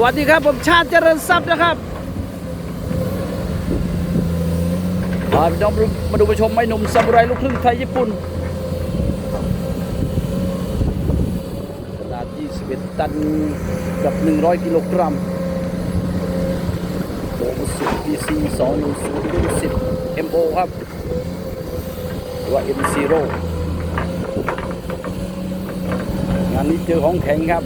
วัสดีครับ ผมชาติเจริญทรัพย์นะครับพาพี่น้องมาดูไปชมไม้หนุ่มซามูไรลูกครึ่งไทยญี่ปุ่นขนาด 21 ตันกับ 100 กิโลกรัมโบสุด PC 210รุ่น10 MO ครับหรือว่า M0 งานนี้เจอของแข็งครับ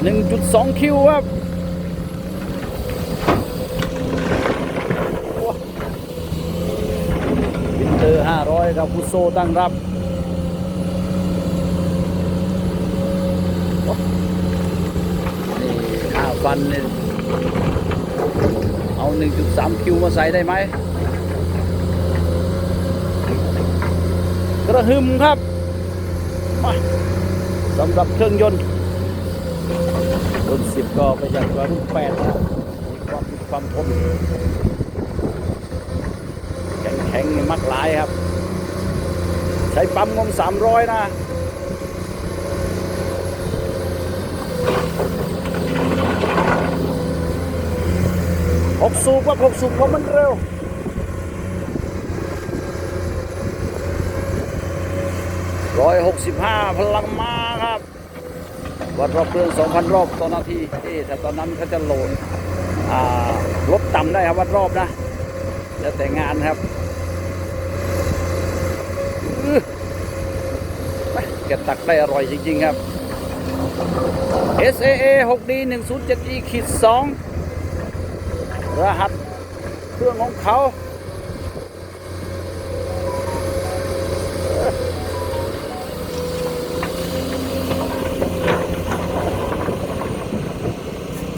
1.2 คิวครับวินเตอร์ 500 ครับคุโซตั้งรับนี่ห้าฟันเนี่ยเอา 1.3 คิวมาใส่ได้ไหมกระหึ่มครับสำหรับเครื่องยนต์ สิบก็ไปจากรุ่นแปดนะมีความมีความทนแข็งแข็งๆนี่มักหลายครับ ใช้ปั๊มงมสามร้อยนะหกสูบว่าหกสูบเพราะมันเร็วร้อยหกสิบห้าพลังมาครับ วัดรอบเครื่อง2,000 รอบต่อนาทีเอ๊แต่ตอนนั้นเขาจะโหลนลดต่ำได้ครับวัดรอบนะแล้วแต่งานครับแกตักได้อร่อยจริง ๆ ครับ SAA 6D 107 E ขีด2รหัสเครื่องของเขา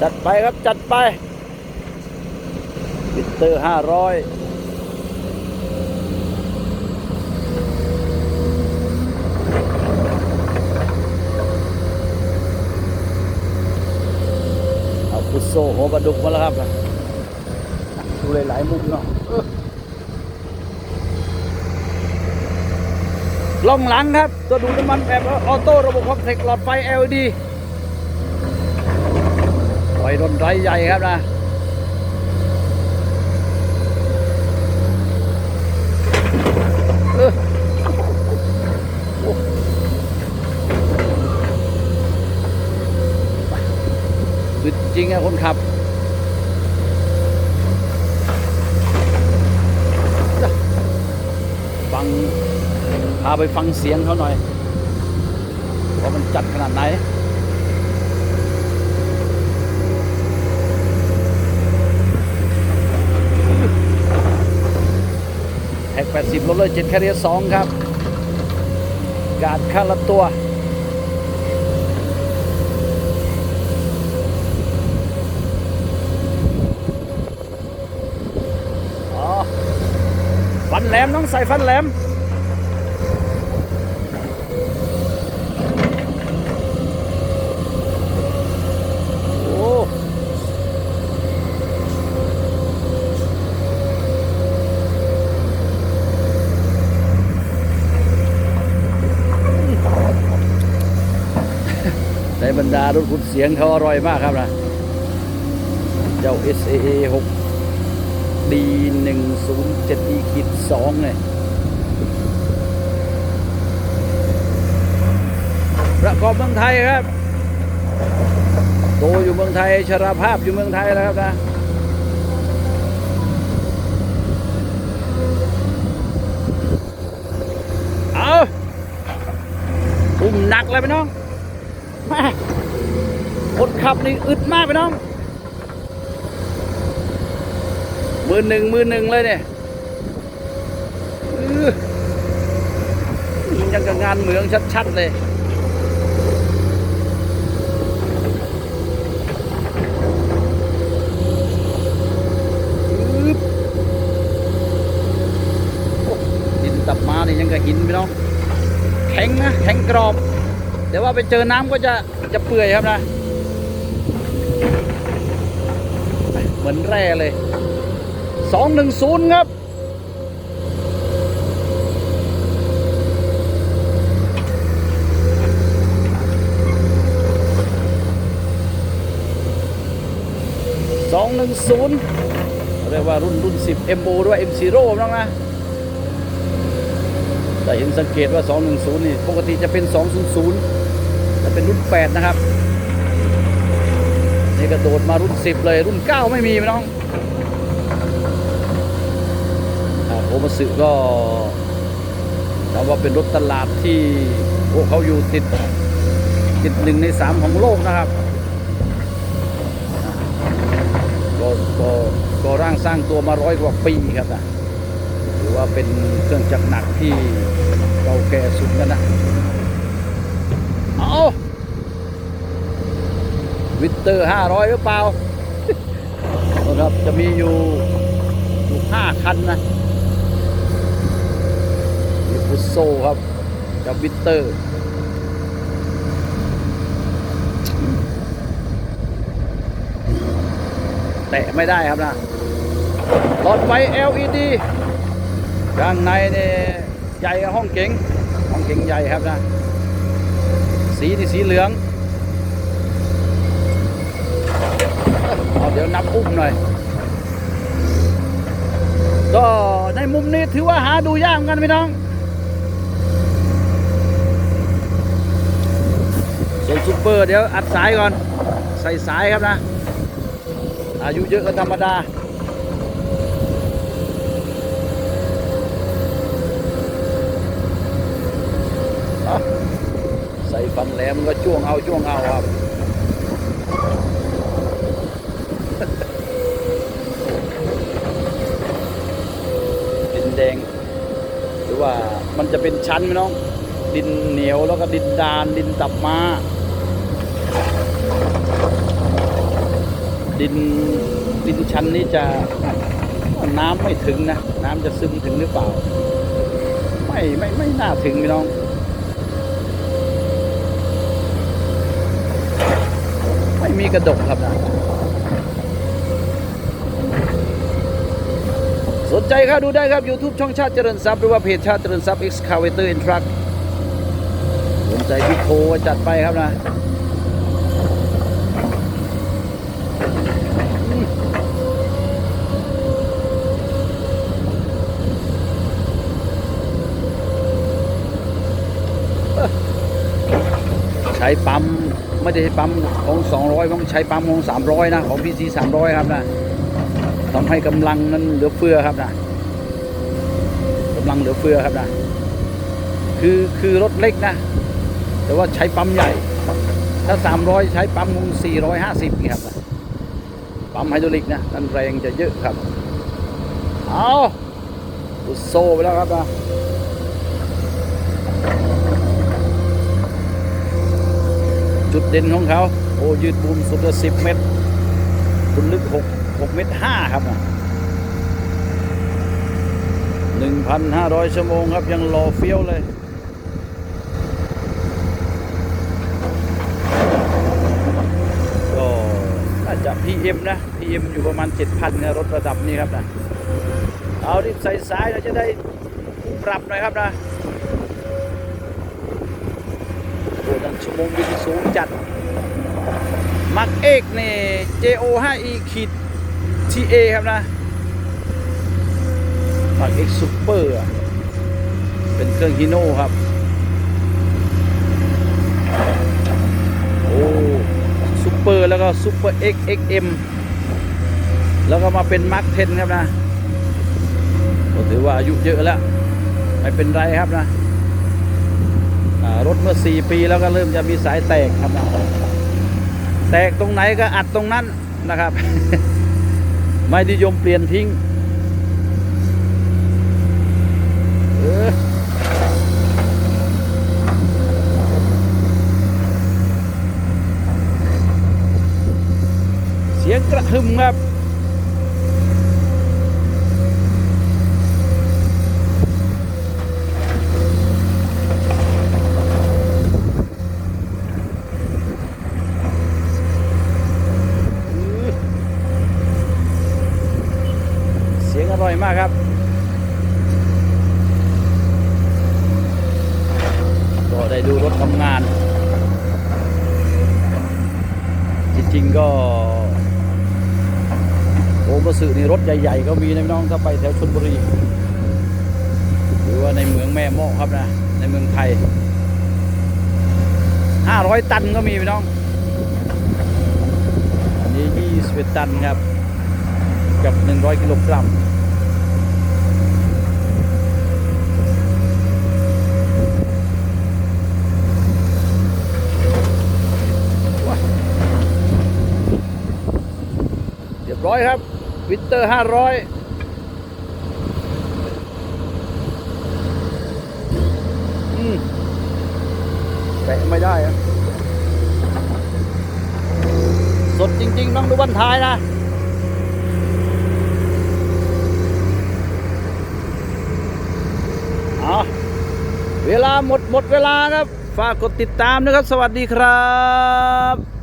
จัดไปครับจัดไปบิตเตอร์ห้าร้อยเอาฟุตโซ่หัวปลาดุกมาแล้วครับ ดูหลายๆมุมเนาะเออล่องหลังครับ ตัวดูน้ำมันแบบออโต้ระบบคอมเพล็กซ์หลอดไฟ LED ไฟรนไรใหญ่ครับนะเออโอ้อึดจริงอะคนขับฟังพาไปฟังเสียงเขาหน่อย ว่ามันจัดขนาดไหน แท็ก80ลดเลย7แคเรีย2ครับ การค่าละตัวอ๋อฟันแหลมต้องใส่ฟันแหลม รรดารถขุดเสียงเขาอร่อยมากครับนะ เจ้า SAA 6 D 1 0 7 E ขีด2เนี่ยประกอบเมืองไทยครับ โตอยู่เมืองไทยชราภาพอยู่เมืองไทยแล้วครับนะเอาอุ้มหนักเลยพี่น้องม่ คนขับนี่อึดมากไปน้อง มือหนึ่งมือหนึ่งเลยเนี่ยยังกับงานเหมืองชัดๆเลยดินตับมานี่ยังกับหินพี่น้องแข็งนะแข็งกรอบ แต่ว่าไปเจอน้ำก็จะจะเปื่อยครับนะ เหมือนแร่เลย 210 ครับ สองหนึ่งศูนย์เรียกว่ารุ่นรุ่นสิบเอ็มโบด้วยเอ็มซีโร่น้องนะแต่เห็นสังเกตว่า 210 นี่ ปกติจะเป็น 200 จะเป็นรุ่น 8 นะครับ กระโดดมารุ่น 10 เลยรุ่น 9 ไม่มีไหมน้องอาโอมาสึก็นับว่าเป็นรถตลาดที่พวกเขาอยู่ติดติดหนึ่งในสามของโลกนะครับก็ก็ก็ร่างสร้างตัวมาร้อยกว่าปีครับนะถือว่าเป็นเครื่องจักรหนักที่เก่าแก่สุดกันนะเอา วิตเตอร์ห้าร้อยหรือเปล่านะครับจะมีอยู่อยู่ห้าคันนะมีฟุตโซครับกับวิตเตอร์แตะไม่ได้ครับนะหลอดไฟ LED ข้างในนี่ใหญ่ห้องเก๋งห้องเก๋งใหญ่ครับนะ สีนี่สีเหลือง เดี๋ยวนับอุ้มหน่อย ก็ในมุมนี้ถือว่าหาดูยากเหมือนกันพี่น้องส่วนซูเปอร์เดี๋ยวอัดสายก่อน ใส่สายครับนะ อายุเยอะก็ธรรมดาใส่ฟันแหลมก็จ้วงเอาจ้วงเอาครับ ดินแดง ห รือว่ามันจะเป็นชั้นไหมน้องดินเหนียวแล้วก็ดินดานดินตับม้า ดินดินชั้นนี้จะน้ำไม่ถึงนะ น้ำจะซึมถึงหรือเปล่า ไม่ไม่ไม่น่าถึงพี่น้องไม่มีกระดกครับนะ สนใจครับดูได้ครับ YouTube ช่องชาติเจริญทรัพย์หรือว่าเพจชาติเจริญทรัพย์ Excavator and Truck สนใจพี่โคจัดไปครับนะใช้ปั๊ม ไม่ได้ใช้ปั๊มของ 200ต้องใช้ปั๊มของ 300 นะ ของ PC 300 ครับนะ ทำให้กำลังนั้นเหลือเฟือครับนะกำลังเหลือเฟือครับนะคือคือรถเล็กนะ แต่ว่าใช้ปั๊มใหญ่ ถ้า 300 ใช้ปั๊มของ450นี่ครับนะปั๊มไฮดรอลิกนะนั่นแรงจะเยอะครับ เอาอุดโซ่ไปแล้วครับนะจุดเด่นของเขา โอ้ยืดบูมสุดละสิบเมตร คุณลึกหก หกเมตรห้าครับหนึ่งพันห้าร้อยชั่วโมงครับ ยังรอเฟี้ยวเลย ก็น่าจะ PM นะ PM อยู่ประมาณ 7,000นะรถระดับนี้ครับนะ เอารีบใส่สายเราจะได้ปรับหน่อยครับนะโอ้ดันชั่วโมงบินสูงจัด มักเอกนี่ JO 5E ขีด TA ครับนะมักเอกซูเปอร์เป็นเครื่องฮิโน่ครับ โอ้ซูเปอร์แล้วก็ซูเปอร์ XXM แล้วก็มาเป็นมาร์ค10ครับนะก็ถือว่าอายุเยอะแล้ว ไม่เป็นไรครับนะรถเมื่อ 4 ปีแล้วก็เริ่มจะมีสายแตกครับนะแตกตรงไหนก็อัดตรงนั้นนะครับ ไม่นิยมเปลี่ยนทิ้งเสียงกระหึ่มครับ เสียงอร่อยมากครับ ก็ได้ดูรถทำงาน จริงก็งกระสือนี่รถใหญ่ ๆ ก็มีนะน้องถ้าไปแถวชนบุรี หรือว่าในเมืองแม่โมกครับนะ ในเมืองไทย 500 ตันก็มีพี่น้อง อันนี้ 21 ตันครับ กับ 100 กิโลกรัม ร้อยครับ วินเตอร์500อืมแตะไม่ได้อะสดจริง ๆ ต้องดูบันท้ายนะเอาเวลาหมดหมดเวลาครับ ฝากกดติดตามนะครับ สวัสดีครับ